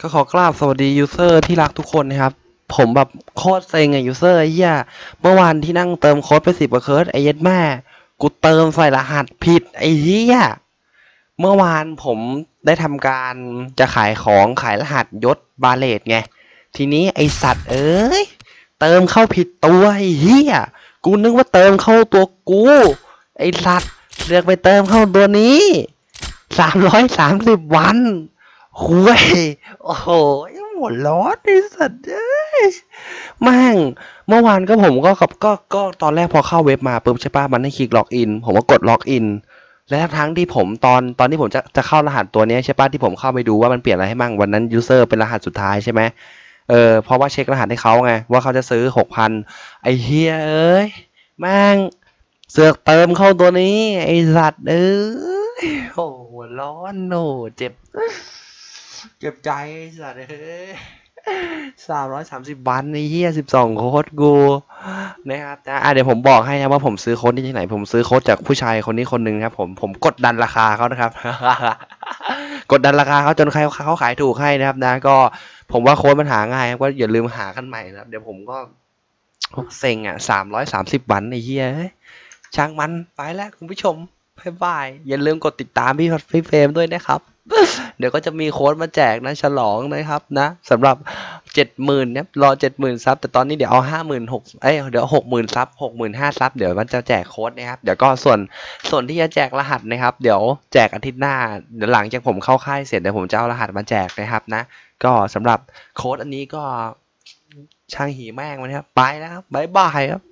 ก็ขอกราบสวัสดียูเซอร์ที่รักทุกคนนะครับ ผมแบบโคตรเซ็งอะยูเซอร์ไอ้เหี้ยเมื่อวานที่นั่งเติมโค้ดไปสิบกว่าเคิร์ดไอ้เย็ดแม่ กูเติมใส่รหัสผิดไอ้เหี้ยเมื่อวานผมได้ทำการจะขายของขายรหัสยศบาเลตไง ทีนี้ไอสัตว์เอ้ย เติมเข้าผิดตัวไอ้เหี้ยกูนึกว่าเติมเข้าตัวกู ไอสัตว์เลือกไปเติมเข้าตัวนี้สามร้อยสามสิบวัน หุยโอ้โหหมดร้อนไอสัตว์เอ้ยแม่ง เมื่อวานก็ผมก็กับก็ก็ตอนแรกพอเข้าเว็บมาปุ๊บใช่ปะมันให้คลิกล็อกอิน ผมก็กดล็อกอิน และทั้งที่ผมตอนตอนที่ผมจะจะเข้ารหัสตัวนี้ใช่ปะที่ผมเข้าไปดูว่ามันเปลี่ยนอะไรให้มั่งวันนั้นยูเซอร์เป็นรหัสสุดท้ายใช่ไหมเออเพราะว่าเช็ครหัสให้เขาไง ว่าเขาจะซื้อหกพันไอ้เฮียเอ้ยแม่งเสือกเติมเข้าตัวนี้ ไอ้สัตว์เอ้ยโอ้หัวร้อนโอ้เจ็บ เจ็บใจสัตว์เอ้ยสามร้อยสามสิบบันไอ้เหี้ยสิบสองโค้ดกูนะครับนะอะเดี๋ยวผมบอกให้นะว่าผมซื้อโค้ดที่ไหน ผมซื้อโค้ดจากผู้ชายคนนี้คนหนึ่งครับ ผมผมกดดันราคาเขานะครับ กดดันราคาเขาจนใครเขาขายถูกให้นะครับ นะ ก็ผมว่าโค้ดมันหาง่ายครับก็อย่าลืมหากันใหม่นะครับ เดี๋ยวผมก็เซ็งอะสามร้อยสามสิบวันไอ้เหี้ยช่างมันไปแล้วคุณผู้ชมบายบายอย่าลืมกดติดตามพี่พี่เฟรมด้วยนะครับ เดี๋ยวก็จะมีโค้ดมาแจกนะฉลองนะครับนะสำหรับเจ็ดหมื่นเนี่ยรอเจ็ดหมื่นซับแต่ตอนนี้เดี๋ยวเอาห้าหมื่นหกเอ้ยเดี๋ยวหกหมื่นซับหกหมื่นห้าซับเดี๋ยวมันจะแจกโค้ดนะครับเดี๋ยวก็ส่วนส่วนที่จะแจกรหัสนะครับ เดี๋ยวแจกอาทิตย์หน้าเดี๋ยวหลังจากผมเข้าค่ายเสร็จเดี๋ยวผมจะเอารหัสมาแจกนะครับนะ ก็สำหรับโค้ดอันนี้ก็ช่างหีแม่งมันครับไปแล้วครับบายบายครับ